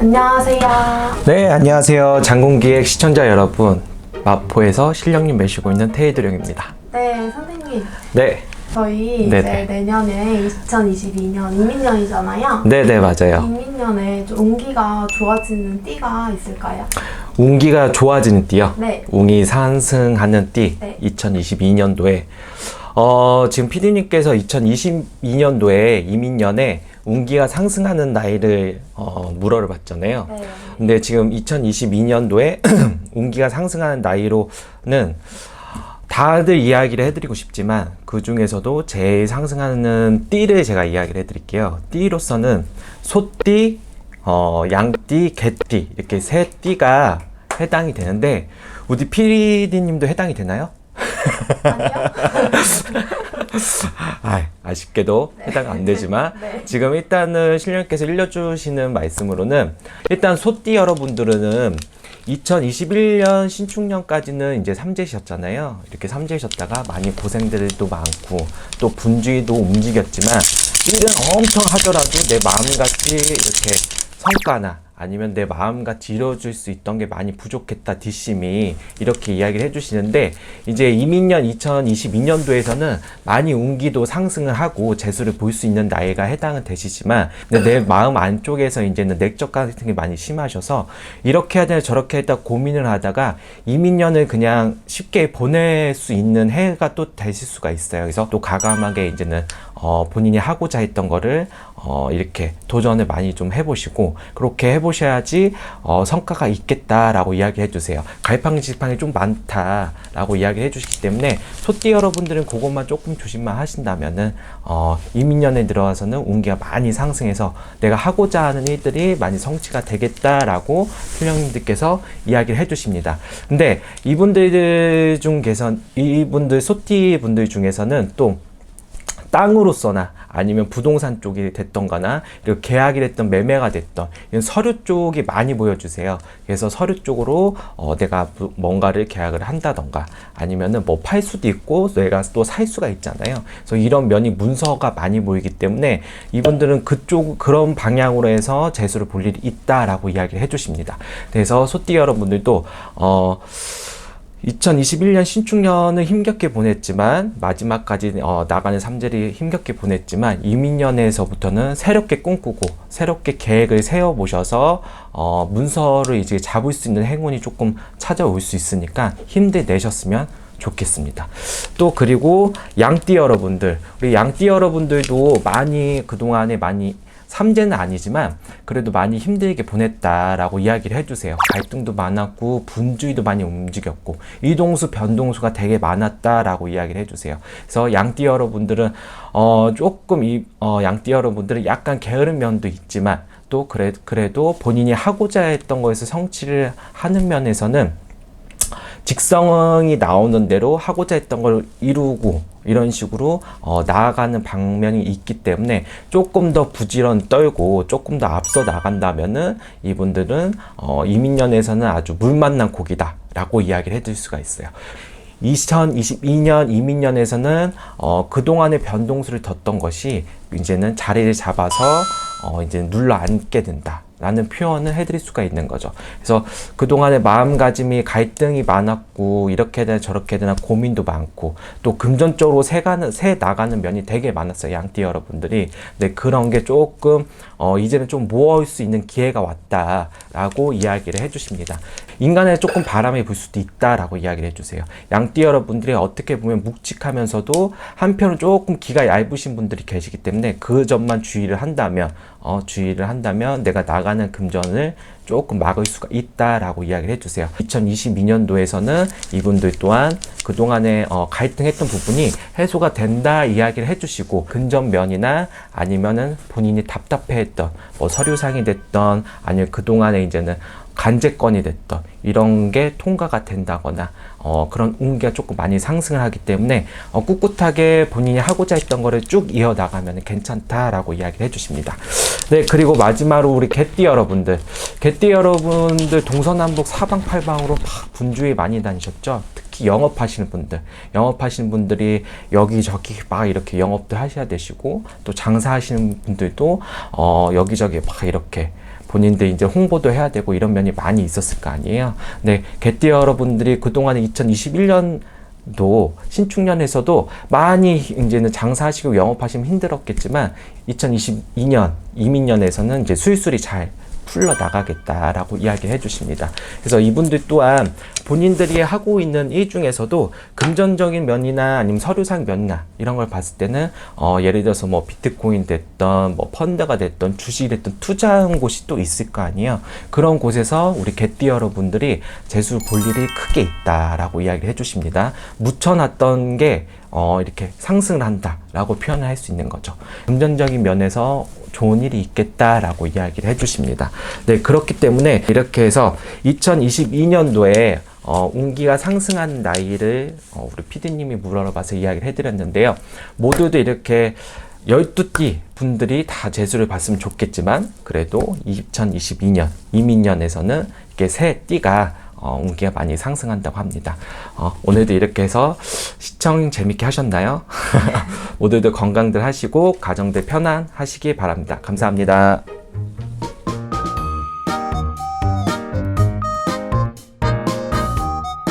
안녕하세요. 네, 안녕하세요. 장군기획 시청자 여러분. 마포에서 실력님 매시고 있는 태희도령입니다. 네, 선생님. 네, 저희 네네. 이제 내년에 2022년 이민년이잖아요. 네, 네, 맞아요. 이민년에 좀 운기가 좋아지는 띠가 있을까요? 운기가 좋아지는 띠요. 네. 운이 상승하는 띠. 네. 2022년도에 어, 지금 PD님께서 2022년도에 이민년에 운기가 상승하는 나이를 어, 물어를 봤잖아요. 네. 근데 지금 2022년도에 운기가 상승하는 나이로는 다들 이야기를 해드리고 싶지만 그 중에서도 제일 상승하는 띠를 제가 이야기를 해드릴게요. 띠로서는 소띠, 어, 양띠, 개띠 이렇게 세 띠가 해당이 되는데 우리 PD님도 해당이 되나요? 아니요? 아, 아쉽게도 해당 안 되지만 네. 지금 일단은 신령께서 일러주시는 말씀으로는 일단 소띠 여러분들은 2021년 신축년까지는 이제 삼재셨잖아요. 이렇게 삼재셨다가 많이 고생들도 많고 또 분주히도 움직였지만 일은 엄청 하더라도 내 마음같이 이렇게 성과나 아니면 내 마음같이 이뤄줄 수 있던 게 많이 부족했다 뒷심이 이렇게 이야기를 해주시는데 이제 이민년 2022년도에서는 많이 운기도 상승을 하고 재수를 볼 수 있는 나이가 해당은 되시지만 내 마음 안쪽에서 이제는 내적 같은 게 많이 심하셔서 이렇게 해야 되나 저렇게 했다 고민을 하다가 이민년을 그냥 쉽게 보낼 수 있는 해가 또 되실 수가 있어요. 그래서 또 가감하게 이제는 어, 본인이 하고자 했던 거를 어, 이렇게 도전을 많이 좀 해보시고 그렇게 해보셔야지 어, 성과가 있겠다라고 이야기해 주세요. 갈팡질팡이 좀 많다라고 이야기해 주시기 때문에 소띠 여러분들은 그것만 조금 조심만 하신다면은 어, 이민년에 들어와서는 운기가 많이 상승해서 내가 하고자 하는 일들이 많이 성취가 되겠다라고 필령님들께서 이야기를 해주십니다. 근데 이분들 중에서 이분들 소띠 분들 중에서는 또 땅으로서나 아니면 부동산 쪽이 됐던거나 그리고 계약이 됐던 매매가 됐던 이런 서류 쪽이 많이 보여주세요. 그래서 서류 쪽으로 어, 내가 무- 뭔가를 계약을 한다던가 아니면은 뭐 팔 수도 있고 내가 또 살 수가 있잖아요. 그래서 이런 면이 문서가 많이 보이기 때문에 이분들은 그쪽 그런 방향으로 해서 재수를 볼 일이 있다라고 이야기를 해주십니다. 그래서 소띠 여러분들도 어. 2021년 신축년을 힘겹게 보냈지만 마지막까지 어, 나가는 삼재를 힘겹게 보냈지만 이민년에서부터는 새롭게 꿈꾸고 새롭게 계획을 세워 보셔서 어, 문서를 이제 잡을 수 있는 행운이 조금 찾아올 수 있으니까 힘들 내셨으면 좋겠습니다. 또 그리고 양띠 여러분들 우리 양띠 여러분들도 많이 그동안에 많이 삼재는 아니지만 그래도 많이 힘들게 보냈다라고 이야기를 해주세요. 갈등도 많았고 분주히도 많이 움직였고 이동수 변동수가 되게 많았다라고 이야기를 해주세요. 그래서 양띠 여러분들은 어 조금 이 어, 양띠 여러분들은 약간 게으른 면도 있지만 또 그래 그래도 본인이 하고자 했던 거에서 성취를 하는 면에서는 직성이 나오는 대로 하고자 했던 걸 이루고 이런 식으로 어, 나아가는 방면이 있기 때문에 조금 더 부지런 떨고 조금 더 앞서 나간다면은 이분들은 어, 이민년에서는 아주 물 만난 고기다라고 이야기를 해드릴 수가 있어요. 2022년 이민년에서는 어, 그동안의 변동수를 뒀던 것이 이제는 자리를 잡아서 어, 이제 눌러 앉게 된다. 라는 표현을 해드릴 수가 있는 거죠. 그래서 그동안의 마음가짐이 갈등이 많았고, 이렇게 되나 저렇게 되나 고민도 많고, 또 금전적으로 새가는, 새 나가는 면이 되게 많았어요. 양띠 여러분들이. 근데 그런 게 조금, 어, 이제는 좀 모을 수 있는 기회가 왔다라고 이야기를 해주십니다. 인간에 조금 바람이 불 수도 있다라고 이야기를 해주세요. 양띠 여러분들이 어떻게 보면 묵직하면서도 한편은 조금 기가 얇으신 분들이 계시기 때문에 그 점만 주의를 한다면 어, 주의를 한다면 내가 나가는 금전을 조금 막을 수가 있다라고 이야기를 해주세요. 2022년도에서는 이분들 또한 그동안에 어, 갈등했던 부분이 해소가 된다 이야기를 해주시고 근접면이나 아니면은 본인이 답답해했던 뭐 서류상이 됐던 아니면 그동안에 이제는 간제건이 됐던 이런 게 통과가 된다거나 어, 그런 운기가 조금 많이 상승을 하기 때문에 어, 꿋꿋하게 본인이 하고자 했던 거를 쭉 이어나가면 괜찮다라고 이야기를 해주십니다. 네, 그리고 마지막으로 우리 개띠 여러분들. 개띠 여러분들 동서남북 사방팔방으로 막 분주히 많이 다니셨죠? 특히 영업하시는 분들, 영업하시는 분들이 여기저기 막 이렇게 영업도 하셔야 되시고, 또 장사하시는 분들도 어, 여기저기 막 이렇게 본인들 이제 홍보도 해야 되고 이런 면이 많이 있었을 거 아니에요. 네, 개띠 여러분들이 그동안에 2021년 도 신축년에서도 많이 이제는 장사하시고 영업하시면 힘들었겠지만 2022년 이민년에서는 이제 수술이 잘 풀러 나가겠다라고 이야기해 주십니다. 그래서 이분들 또한 본인들이 하고 있는 일 중에서도 금전적인 면이나 아니면 서류상 면이나 이런 걸 봤을 때는 어 예를 들어서 뭐 비트코인 됐던 뭐 펀드가 됐던 주식이 됐던 투자한 곳이 또 있을 거 아니에요. 그런 곳에서 우리 개띠 여러분들이 재수 볼 일이 크게 있다라고 이야기를 해 주십니다. 묻혀놨던 게 어, 이렇게 상승을 한다라고 표현을 할 수 있는 거죠. 금전적인 면에서 좋은 일이 있겠다라고 이야기를 해주십니다. 네, 그렇기 때문에 이렇게 해서 2022년도에 어, 운기가 상승한 나이를 어, 우리 피디님이 물어봐서 이야기를 해드렸는데요. 모두도 이렇게 12띠 분들이 다 재수를 봤으면 좋겠지만 그래도 2022년 이민년에서는 이렇게 세 띠가 어, 운기가 많이 상승한다고 합니다. 어, 오늘도 이렇게 해서 시청 재밌게 하셨나요? 모두들 건강들 하시고 가정들 편안하시기 바랍니다. 감사합니다.